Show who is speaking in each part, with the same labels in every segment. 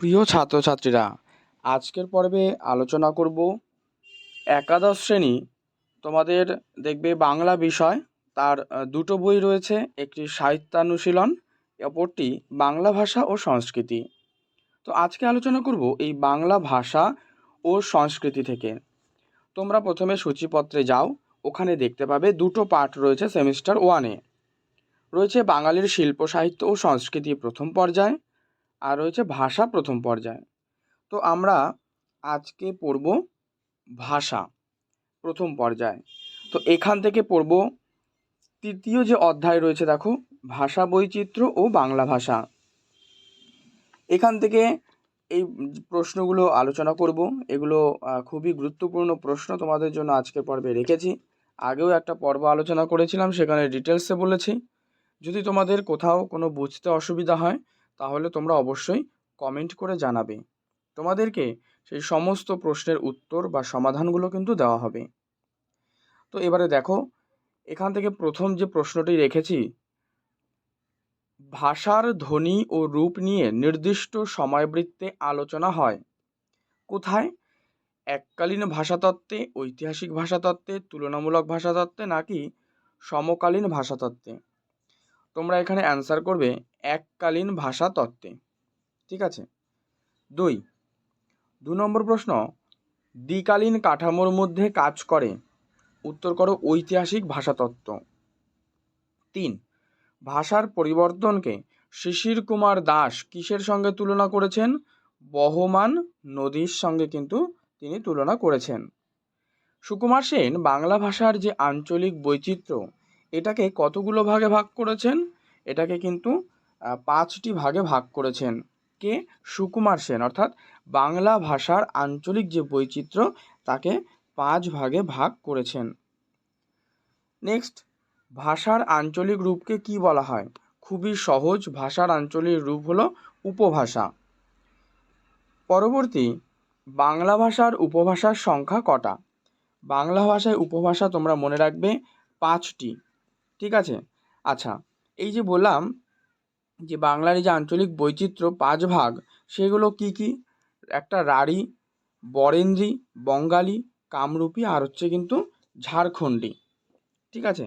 Speaker 1: প্রিয় ছাত্রছাত্রীরা, আজকের পর্বে আলোচনা করব একাদশ শ্রেণি। তোমাদের দেখবে বাংলা বিষয়, তার দুটো বই রয়েছে, একটি সাহিত্যানুশীলন, অপরটি বাংলা ভাষা ও সংস্কৃতি। তো আজকে আলোচনা করব এই বাংলা ভাষা ও সংস্কৃতি থেকে। তোমরা প্রথমে সূচিপত্রে যাও, ওখানে দেখতে পাবে দুটো পাঠ রয়েছে সেমিস্টার ওয়ানে। রয়েছে বাঙালির শিল্প সাহিত্য ও সংস্কৃতি প্রথম পর্যায় আর রয়েছে ভাষা প্রথম পর্যায়। তো আমরা আজকে পড়ব ভাষা প্রথম পর্যায়। তো এখান থেকে পড়ব তৃতীয় যে অধ্যায় রয়েছে দেখো, ভাষা বৈচিত্র্য ও বাংলা ভাষা। এখান থেকে এই প্রশ্নগুলো আলোচনা করব। এগুলো খুবই গুরুত্বপূর্ণ প্রশ্ন তোমাদের জন্য আজকের পর্বে রেখেছি। আগেও একটা পর্ব আলোচনা করেছিলাম, সেখানে ডিটেলসে বলেছি। যদি তোমাদের কোথাও কোনো বুঝতে অসুবিধা হয় তাহলে তোমরা অবশ্যই কমেন্ট করে জানাবে। তোমাদেরকে সেই সমস্ত প্রশ্নের উত্তর বা সমাধানগুলো কিন্তু দেওয়া হবে। তো এবারে দেখো, এখান থেকে প্রথম যে প্রশ্নটি রেখেছি, ভাষার ধ্বনি ও রূপ নিয়ে নির্দিষ্ট সময়বৃত্তে আলোচনা হয়। কোথায়? এককালীন ভাষাতত্ত্বে, ঐতিহাসিক ভাষাতত্ত্বে, তুলনামূলক ভাষাতত্ত্বে নাকি সমকালীন ভাষাতত্ত্বে? তোমরা এখানে অ্যান্সার করবে এককালীন ভাষাতত্ত্বে ঠিক আছে? দুই, দু নম্বর প্রশ্ন, দ্বিকালীন কাঠামোর মধ্যে কাজ করে। উত্তর করো ঐতিহাসিক ভাষাতত্ত্ব তিন, ভাষার পরিবর্তনকে শিশির কুমার দাস কিসের সঙ্গে তুলনা করেছেন? বহমান নদীর সঙ্গে কিন্তু তিনি তুলনা করেছেন। সুকুমার সেন বাংলা ভাষার যে আঞ্চলিক বৈচিত্র্য এটাকে কতগুলো ভাগে ভাগ করেছেন? এটাকে কিন্তু পাঁচটি ভাগে ভাগ করেছেন। কে? সুকুমার সেন। অর্থাৎ বাংলা ভাষার আঞ্চলিক যে বৈচিত্র্য, তাকে পাঁচ ভাগে ভাগ করেছেন। নেক্সট, ভাষার আঞ্চলিক রূপকে কি বলা হয়? খুবই সহজ, ভাষার আঞ্চলিক রূপ হলো উপভাষা। পরবর্তী, বাংলা ভাষার উপভাষার সংখ্যা কটা? বাংলা ভাষায় উপভাষা তোমরা মনে রাখবে পাঁচটি। ঠিক আছে? আচ্ছা এই যে বললাম যে বাংলার এই যে আঞ্চলিক বৈচিত্র্য পাঁচ ভাগ, সেগুলো কি কি? একটা রাঢ়ী, বরেন্দ্রী, বঙ্গালী, কামরূপী আর হচ্ছে কিন্তু ঝাড়খণ্ডী। ঠিক আছে?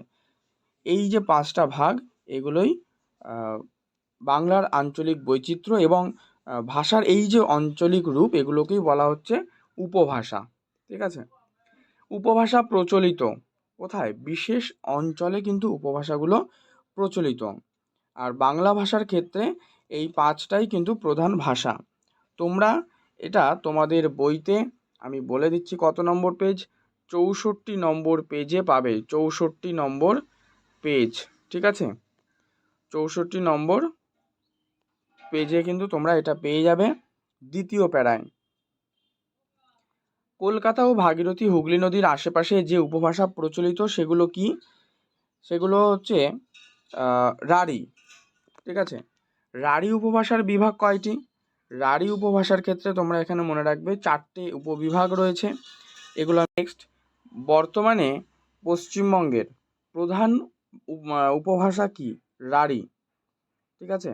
Speaker 1: এই যে পাঁচটা ভাগ, এগুলোই বাংলার আঞ্চলিক বৈচিত্র্য এবং ভাষার এই যে আঞ্চলিক রূপ, এগুলোকেই বলা হচ্ছে উপভাষা। ঠিক আছে? উপভাষা প্রচলিত। কোথায়? বিশেষ অঞ্চলে কিন্তু উপভাষাগুলো প্রচলিত। আর বাংলা ভাষার ক্ষেত্রে এই পাঁচটাই কিন্তু প্রধান ভাষা। তোমরা এটা তোমাদের বইতে আমি বলে দিচ্ছি কত নম্বর পেজ? চৌষট্টি নম্বর পেজে পাবে। চৌষট্টি নম্বর পেজ, ঠিক আছে? চৌষট্টি নম্বর পেজে কিন্তু তোমরা এটা পেয়ে যাবে দ্বিতীয় প্যারায়। কলকাতা ও ভাগীরথী হুগলি নদীর আশেপাশে যে উপভাষা প্রচলিত, সেগুলো কি? সেগুলো হচ্ছে রাঢ়ী ঠিক আছে? রাঢ়ী উপভাষার বিভাগ কয়টি? রাঢ়ী উপভাষার ক্ষেত্রে তোমরা এখানে মনে রাখবে চারটে উপবিভাগ রয়েছে। এগুলো নেক্সট বর্তমানে পশ্চিমবঙ্গের প্রধান উপভাষা কি? রাঢ়ী ঠিক আছে?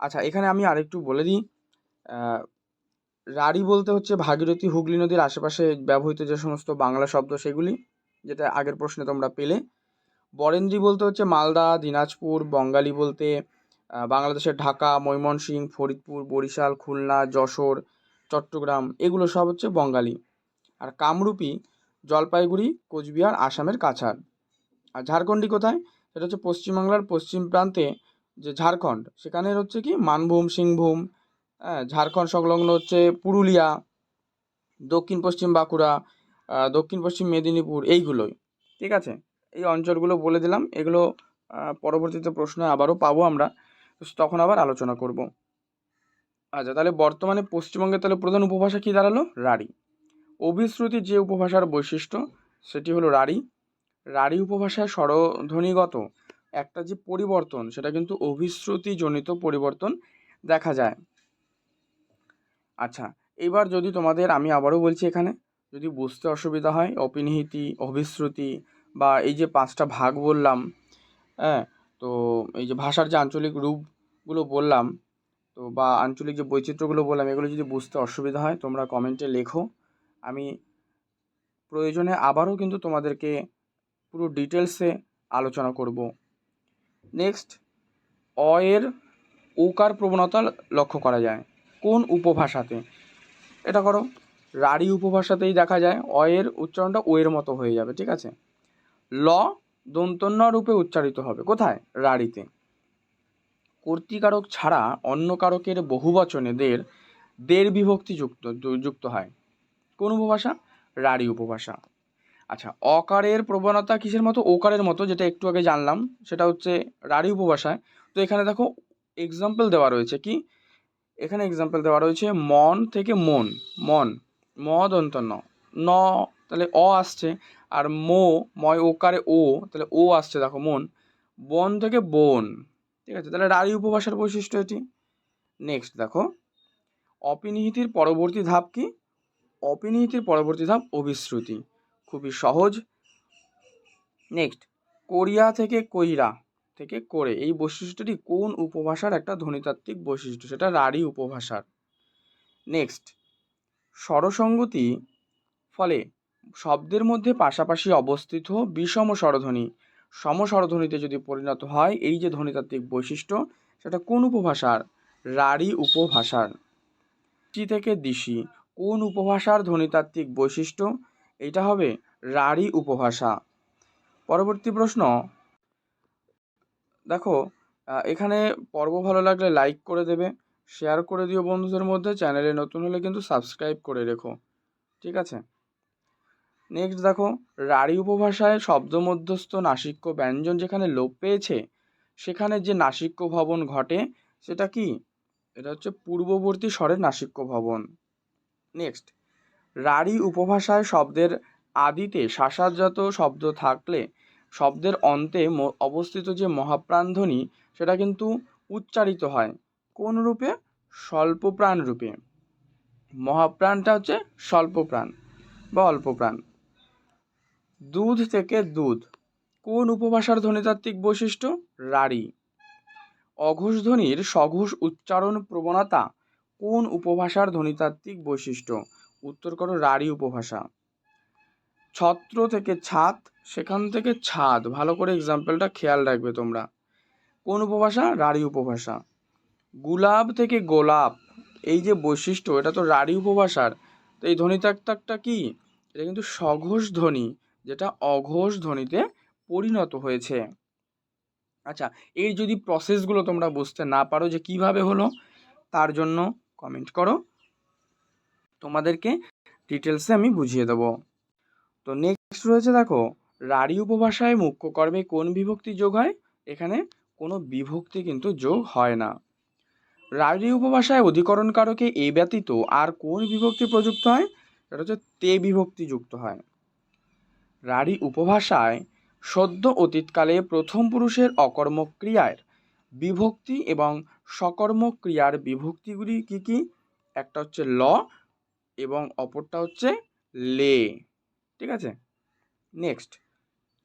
Speaker 1: আচ্ছা এখানে আমি আরেকটু বলে দিই। রাঢ়ী বলতে হচ্ছে ভাগীরথী হুগলি নদীর আশেপাশে ব্যবহৃত যে সমস্ত বাংলা শব্দ সেগুলি, যেটা আগের প্রশ্নে তোমরা পেলে। বরেন্দ্রী বলতে হচ্ছে মালদা, দিনাজপুর, বঙ্গালী বলতে বাংলাদেশের ঢাকা, ময়মনসিংহ, ফরিদপুর, বরিশাল, খুলনা, যশোর, চট্টগ্রাম, এগুলো সব হচ্ছে বঙ্গালী। আর কামরূপী জলপাইগুড়ি, কোচবিহার, আসামের কাছাড়। আর ঝাড়খণ্ডী কোথায়? সেটা হচ্ছে পশ্চিমবাংলার পশ্চিম প্রান্তে যে ঝাড়খণ্ড সেখানে হচ্ছে কি, মানভূম, সিংভূম হ্যাঁ ঝাড়খণ্ড সংলগ্ন হচ্ছে পুরুলিয়া, দক্ষিণ পশ্চিম বাঁকুড়া দক্ষিণ পশ্চিম মেদিনীপুর, এইগুলোই, ঠিক আছে? এই অঞ্চলগুলো বলে দিলাম, এগুলো পরবর্তীতে প্রশ্ন আবারও পাবো আমরা তখন আবার আলোচনা করব। আচ্ছা তাহলে বর্তমানে পশ্চিমবঙ্গের তাহলে প্রধান উপভাষা কী দাঁড়াল? রাঢ়ী। অভিশ্রুতি যে উপভাষার বৈশিষ্ট্য, সেটি হলো রাঢ়ী। রাঢ়ী উপভাষায় স্বরধ্বনিগত একটা যে পরিবর্তন, সেটা কিন্তু অভিশ্রুতিজনিত পরিবর্তন দেখা যায়। আচ্ছা এবার যদি তোমাদের, আমি আবারও বলছি এখানে, যদি বুঝতে অসুবিধা হয়, অপিনিহিতি অভিশ্রুতি বা এই যে পাঁচটা ভাগ বললাম হ্যাঁ তো এই যে ভাষার যে আঞ্চলিক রূপগুলো বললাম, তো বা আঞ্চলিক যে বৈচিত্র্যগুলো বললাম, এগুলো যদি বুঝতে অসুবিধা হয়, তোমরা কমেন্টে লেখো। আমি প্রয়োজনে আবারও কিন্তু তোমাদেরকে পুরো ডিটেলসে আলোচনা করব। নেক্সট, অ এর ওকার প্রবণতা লক্ষ্য করা যায়। কোন উপভাষাতে? এটা করো। রাঢ়ী উপভাষাতেই দেখা যায় অ এর উচ্চারণটা ও এর মতো হয়ে যাবে, ঠিক আছে? ল দন্তন্য রূপে উচ্চারিত হবে। কোথায়? রাঢ়ীতে কর্তৃকারক ছাড়া অন্য কারকের বহুবচনে দের দের বিভক্তি যুক্ত যুক্ত হয়। কোন উপভাষা? রাঢ়ী উপভাষা। আচ্ছা অকারের প্রবণতা কিসের মতো? ওকারের মতো, যেটা একটু আগে জানলাম, সেটা হচ্ছে রাঢ়ী উপভাষায়। তো এখানে দেখো এক্সাম্পল দেওয়া রয়েছে কি? এখানে এক্সাম্পল দেওয়া রয়েছে মন থেকে মন মন, ম দন্ত ন ন তাহলে অ আসছে আর মো, ময় ওকারে ও, তাহলে ও আসছে দেখো মন, বন থেকে বন, ঠিক আছে? তাহলে রাঢ়ী উপভাষার বৈশিষ্ট্য এটি। নেক্সট দেখো, অপিনিহিতির পরবর্তী ধাপ কি? অপিনিহিতির পরবর্তী ধাপ অভিশ্রুতি, খুবই সহজ। নেক্সট কোরিয়া থেকে কইরা থেকে করে। এই বৈশিষ্ট্যটি কোন উপভাষার একটা ধ্বনিতাত্ত্বিক বৈশিষ্ট্য? সেটা রাঢ়ী উপভাষার। নেক্সট স্বরসঙ্গতি ফলে শব্দের মধ্যে পাশাপাশি অবস্থিত বিষম স্বরধ্বনি। সমস্বরধ্বনিতে যদি পরিণত হয়, এই যে ধ্বনিতাত্ত্বিক বৈশিষ্ট্য, সেটা কোন উপভাষার? রাঢ়ী উপভাষার। টি থেকে দিশি। কোন উপভাষার ধ্বনিতাত্ত্বিক বৈশিষ্ট্য? এটা হবে রাঢ়ী উপভাষা। পরবর্তী প্রশ্ন। দেখো এখানে পর্ব ভালো লাগলে লাইক করে দেবে শেয়ার করে দিও বন্ধুদের মধ্যে, চ্যানেলে নতুন হলে কিন্তু সাবস্ক্রাইব করে রেখো, ঠিক আছে? নেক্সট দেখো রাঢ়ী উপভাষায় শব্দ মধ্যস্থ নাসিক্য ব্যঞ্জন যেখানে লোপ পেয়েছে, সেখানে যে নাসিক্য ভবন ঘটে, সেটা কি? এটা হচ্ছে পূর্ববর্তী স্বরের নাসিক্য ভবন। নেক্সট রাঢ়ী উপভাষায় শব্দের আদিতে শাসাজাত শব্দ থাকলে শব্দের অন্তে অবস্থিত যে মহাপ্রাণধ্বনি, সেটা কিন্তু উচ্চারিত হয় কোন রূপে? স্বল্পপ্রাণ রূপে। মহাপ্রাণটা হচ্ছে স্বল্পপ্রাণ বা অল্পপ্রাণ। দুধ থেকে দুধ, কোন উপভাষার ধ্বনিতাত্ত্বিক বৈশিষ্ট্য? রাঢ়ী অঘোষ ধ্বনির সঘোষ উচ্চারণ প্রবণতা কোন উপভাষার ধ্বনিতাত্ত্বিক বৈশিষ্ট্য? উত্তর করো রাঢ়ী উপভাষা। ছত্র থেকে ছাদ, সেখান থেকে ছাদ। ভালো করে এক্সাম্পলটা খেয়াল রাখবে তোমরা। কোন উপভাষা? রাঢ়ী উপভাষা। গুলাব থেকে গোলাপ, এই যে বৈশিষ্ট্য, এটা তো রাঢ়ী উপভাষার। তো এই ধ্বনিতাত্ত্বটা কি? এটা কিন্তু সঘোষ ধ্বনি, যেটা অঘোষ ধ্বনিতে পরিণত হয়েছে। আচ্ছা এই যদি প্রসেসগুলো তোমরা বুঝতে না পারো যে কীভাবে হলো, তার জন্য কমেন্ট করো। তোমাদেরকে ডিটেলসে আমি বুঝিয়ে দেবো। তো নেক্সট রয়েছে দেখো, রাঢ়ী উপভাষায় মুখ্য কর্মে কোন বিভক্তি যোগ হয়? এখানে কোনো বিভক্তি কিন্তু যোগ হয় না। রাঢ়ী উপভাষায় অধিকরণ কারকে এ ব্যতীত আর কোন বিভক্তি প্রযুক্ত হয়? সেটা হচ্ছে তে বিভক্তি যুক্ত হয়। রাঢ়ী উপভাষায় সদ্য অতীতকালে প্রথম পুরুষের অকর্মক ক্রিয়ার বিভক্তি এবং সকর্মক ক্রিয়ার বিভক্তিগুলি কি কি? একটা হচ্ছে ল এবং অপরটা হচ্ছে লে। ঠিক আছে? নেক্সট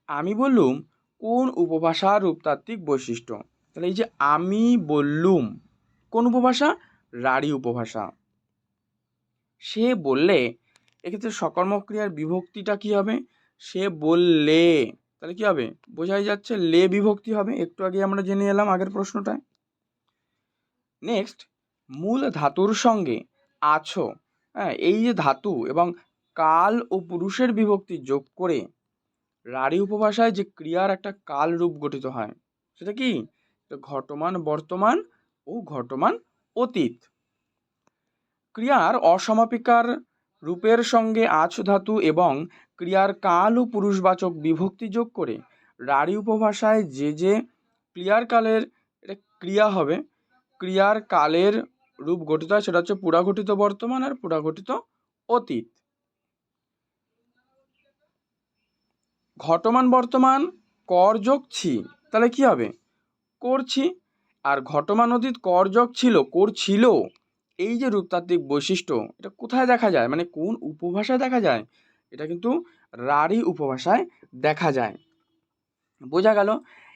Speaker 1: আমি বললুম কোন উপভাষার রূপতাত্ত্বিক বৈশিষ্ট্য? তাহলে এই যে আমি বললুম, কোন উপভাষা? রাঢ়ী উপভাষা। সে বললে, এক্ষেত্রে সকর্মক্রিয়ার বিভক্তিটা কি হবে? সে বললে, তাহলে কি হবে? বোঝাই যাচ্ছে লে বিভক্তি হবে। একটু আগে আমরা জেনে এলাম আগের প্রশ্নটায়। নেক্সট মূল ধাতুর সঙ্গে আছো। হ্যাঁ এই যে ধাতু এবং কাল ও পুরুষের বিভক্তি যোগ করে রাঢ়ী উপভাষায় যে ক্রিয়ার একটা কাল রূপ গঠিত হয়, সেটা কি? ঘটমান, বর্তমান ও ঘটমান, অতীত। ক্রিয়ার অসমাপিকার রূপের সঙ্গে আছ ধাতু এবং ক্রিয়ার কাল ও পুরুষবাচক বিভক্তি যোগ করে রাঢ়ী উপভাষায় যে যে ক্রিয়ার কালের ক্রিয়া হবে, ক্রিয়ার কালের রূপ গঠিত হয়, সেটা হচ্ছে পুরাঘটিত বর্তমান আর পুরাঘটিত অতীত। ঘটমান বর্তমান, কর যোগ ছি, তাহলে কি হবে? করছি আর ঘটমান অতীত কর যোগ ছিল করছিল এই যে রূপতাত্ত্বিক বৈশিষ্ট্য, এটা কোথায় দেখা যায়? মানে কোন উপভাষায় দেখা যায়? এটা কিন্তু রাঢ়ী উপভাষায় দেখা যায়। বোঝা গেল?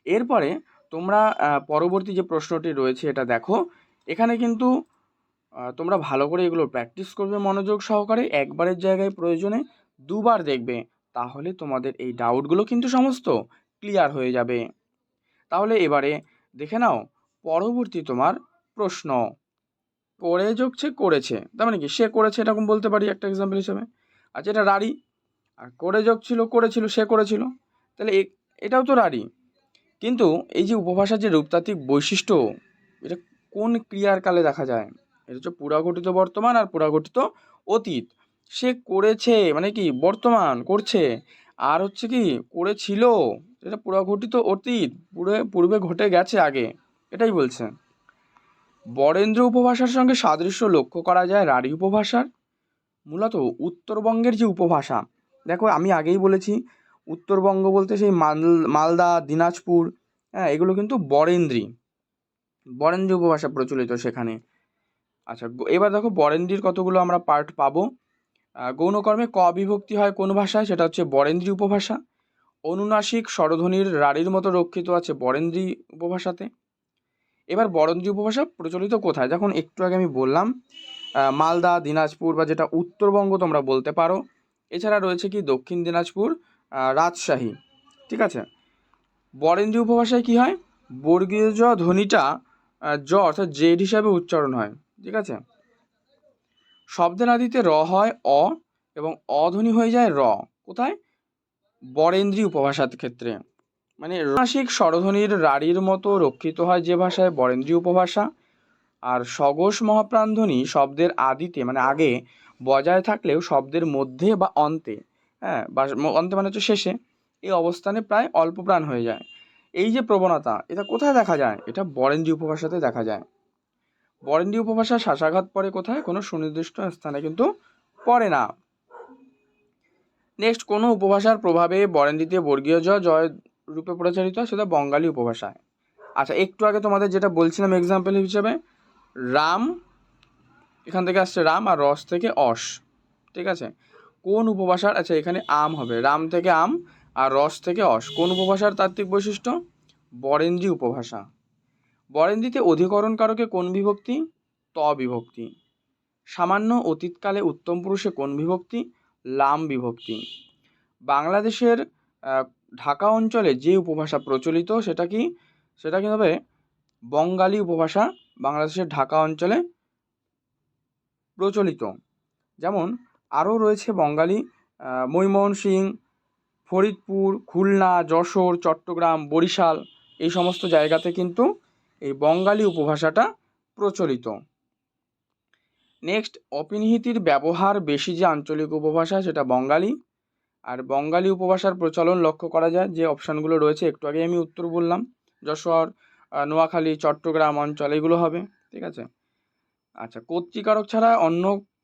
Speaker 1: এরপরে তোমরা পরবর্তী যে প্রশ্নটি রয়েছে, এটা দেখো। এখানে কিন্তু তোমরা ভালো করে এগুলো প্র্যাকটিস করবে মনোযোগ সহকারে, একবারের জায়গায় প্রয়োজনে দুবার দেখবে। তাহলে তোমাদের এই ডাউটগুলো কিন্তু সমস্ত ক্লিয়ার হয়ে যাবে। তাহলে এবারে দেখে নাও, পরবর্তী তোমার প্রশ্ন। করে যোগছে করেছে, তার মানে কি? সে করেছে এরকম বলতে পারি একটা এক্সাম্পল হিসাবে। আচ্ছা এটা রাড়ি। আর করে যোগ ছিল, করেছিল, সে করেছিল। তাহলে এটাও তো রাড়ি। কিন্তু এই যে উপভাষার যে রূপতাত্ত্বিক বৈশিষ্ট্য, এটা কোন ক্রিয়ার কালে দেখা যায়? এটা হচ্ছে পুরাগঠিত বর্তমান আর পুরাগঠিত অতীত। সে করেছে মানে কি, বর্তমান করছে। আর হচ্ছে কি, করেছিল, এটা পুরাগঠিত অতীত, পুরে, পূর্বে ঘটে গেছে আগে, এটাই বলছে। বরেন্দ্র উপভাষার সঙ্গে সাদৃশ্য লক্ষ্য করা যায় রাঢ়ী উপভাষার, মূলত উত্তরবঙ্গের যে উপভাষা। দেখো, আমি আগেই বলেছি, উত্তরবঙ্গ বলতে সেই মাল, মালদা, দিনাজপুর হ্যাঁ এগুলো কিন্তু বরেন্দ্রী। বরেন্দ্রী উপভাষা প্রচলিত সেখানে। আচ্ছা এবার দেখো, বরেন্দ্রীর কতগুলো আমরা পার্ট পাবো? গৌণকর্মে ক বিভক্তি হয় কোন ভাষায়? সেটা হচ্ছে বরেন্দ্রী উপভাষা। অনুনাসিক স্বরধ্বনির রাঢ়ির মতো রক্ষিত আছে বরেন্দ্রী উপভাষাতে। এবার বরেন্দ্রী উপভাষা প্রচলিত কোথায়? যখন একটু আগে আমি বললাম মালদা, দিনাজপুর বা যেটা উত্তরবঙ্গ তোমরা বলতে পারো। এছাড়া রয়েছে কি দক্ষিণ দিনাজপুর রাজশাহী। ঠিক আছে? বরেন্দ্রী উপভাষায় কি হয়? বর্গীয় ধ্বনিটা জ অর্থাৎ জেড হিসাবে উচ্চারণ হয়। ঠিক আছে? শব্দের আদিতে র হয় অ এবং অধ্বনি হয়ে যায় র। কোথায়? বরেন্দ্রী উপভাষার ক্ষেত্রে। মানে রাসিক স্বরধ্বনির রাঢ়ির মতো রক্ষিত হয় যে ভাষায় বরেন্দ্রী উপভাষা। আর সগোষ মহাপ্রাণধ্বনি শব্দের আদিতে মানে আগে, বজায় থাকলেও শব্দের মধ্যে বা অন্তে হ্যাঁ বা অন্তে মানে হচ্ছে শেষে, এই অবস্থানে প্রায় অল্প প্রাণ হয়ে যায়। এই যে প্রবণতা, এটা কোথায় দেখা যায়? এটা বরেন্দ্রী উপভাষাতে দেখা যায়। বরেন্দ্রী উপভাষা শ্বাসাঘাত পড়ে কোথায়? কোনো সুনির্দিষ্ট স্থানে কিন্তু পড়ে না। নেক্সট কোনো উপভাষার প্রভাবে বরেন্দ্রীতে বর্গীয় জ, জয় রূপে প্রচারিত হয়, সেটা বঙ্গালী উপভাষায়। আচ্ছা একটু আগে তোমাদের যেটা বলছিলাম এক্সাম্পল হিসেবে, রাম, এখান থেকে আসছে রাম আর রস থেকে অস, ঠিক আছে? কোন উপভাষার আচ্ছা এখানে আম হবে, রাম থেকে আম আর রস থেকে অস। কোন উপভাষার তাত্ত্বিক বৈশিষ্ট্য? বরেন্দ্রী উপভাষা। বরেন্দ্রীতে অধিকরণ কারকে কোন বিভক্তি? ত বিভক্তি। সামান্য অতীতকালে উত্তম পুরুষে কোন বিভক্তি? লাম বিভক্তি। বাংলাদেশের ঢাকা অঞ্চলে যে উপভাষা প্রচলিত সেটা কি? সেটা কি হবে? বঙ্গালী উপভাষা বাংলাদেশের ঢাকা অঞ্চলে প্রচলিত। যেমন, আরও রয়েছে বঙ্গালী ময়মনসিং ফরিদপুর, খুলনা, যশোর, চট্টগ্রাম, বরিশাল এই সমস্ত জায়গাতে কিন্তু এই বঙ্গালী উপভাষাটা প্রচলিত। নেক্সট অপিনিহিতির ব্যবহার বেশি যে আঞ্চলিক উপভাষা সেটা বঙ্গালী। আর বঙ্গালী উপভাষার প্রচলন লক্ষ্য করা যায়, যে অপশানগুলো রয়েছে, একটু আগে আমি উত্তর বললাম। যশোর নোয়াখালী, চট্টগ্রাম অঞ্চল, এগুলো হবে, ঠিক আছে? আচ্ছা কর্তৃকারক ছাড়া অন্য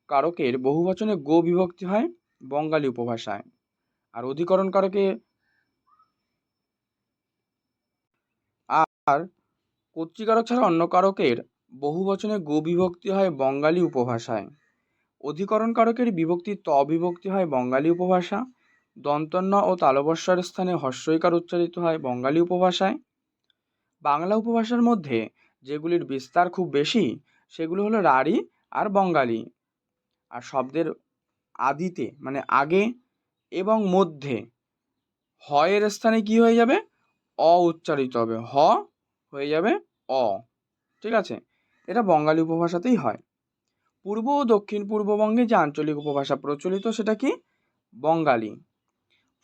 Speaker 1: কারকের বহুবচনে গো বিভক্তি হয় বঙ্গালী উপভাষায়। আর অধিকরণ কারকে আর কর্তৃকারক ছাড়া অন্য কারকের বহুবচনে গো বিভক্তি হয় বঙ্গালী উপভাষায়। অধিকরণ কারকের বিভক্তি ত বিভক্তি হয় বঙ্গালী উপভাষা। দন্তন্য ও তালবস্যার স্থানে হস্যইকার উচ্চারিত হয় বঙ্গালী উপভাষায়। বাংলা উপভাষার মধ্যে যেগুলির বিস্তার খুব বেশি, সেগুলো হলো রাঢ়ী আর বঙ্গালী। আর শব্দের আদিতে মানে আগে এবং মধ্যে হয়ের স্থানে কি হয়ে যাবে? অ উচ্চারিত হবে। হ হয়ে যাবে অ। ঠিক আছে? এটা বঙ্গালী উপভাষাতেই হয়। পূর্ব ও দক্ষিণ পূর্ববঙ্গে যে আঞ্চলিক উপভাষা প্রচলিত সেটা কি? বঙ্গালী।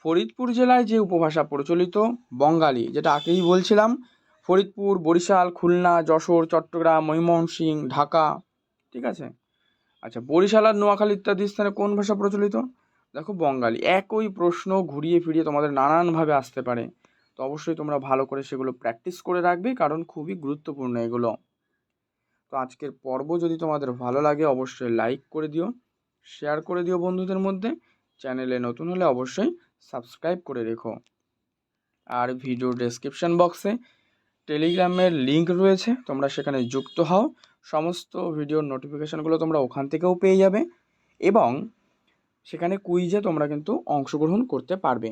Speaker 1: ফরিদপুর জেলায় যে উপভাষা প্রচলিত, বঙ্গালী, যেটা আগেই বলছিলাম, ফরিদপুর, বরিশাল, খুলনা, যশোর, চট্টগ্রাম ময়মনসিং ঢাকা, ঠিক আছে? আচ্ছা বরিশাল আর নোয়াখালী ইত্যাদি স্থানে কোন ভাষা প্রচলিত? দেখো, বঙ্গালী। একই প্রশ্ন ঘুরিয়ে ফিরিয়ে তোমাদের নানানভাবে আসতে পারে। তো অবশ্যই তোমরা ভালো করে সেগুলো প্র্যাকটিস করে রাখবে, কারণ খুবই গুরুত্বপূর্ণ এগুলো। তো আজকের পর্ব যদি তোমাদের ভালো লাগে, অবশ্যই লাইক করে দিও শেয়ার করে দিও বন্ধুদের মধ্যে চ্যানেলে নতুন হলে অবশ্যই সাবস্ক্রাইব করে রেখো। আর ভিডিও ডেসক্রিপশন বক্সে টেলিগ্রামের লিংক রয়েছে, তোমরা সেখানে যুক্ত হও, সমস্ত ভিডিওর নোটিফিকেশানগুলো তোমরা ওখান থেকেও পেয়ে যাবে, এবং সেখানে কুইজে তোমরা কিন্তু অংশগ্রহণ করতে পারবে।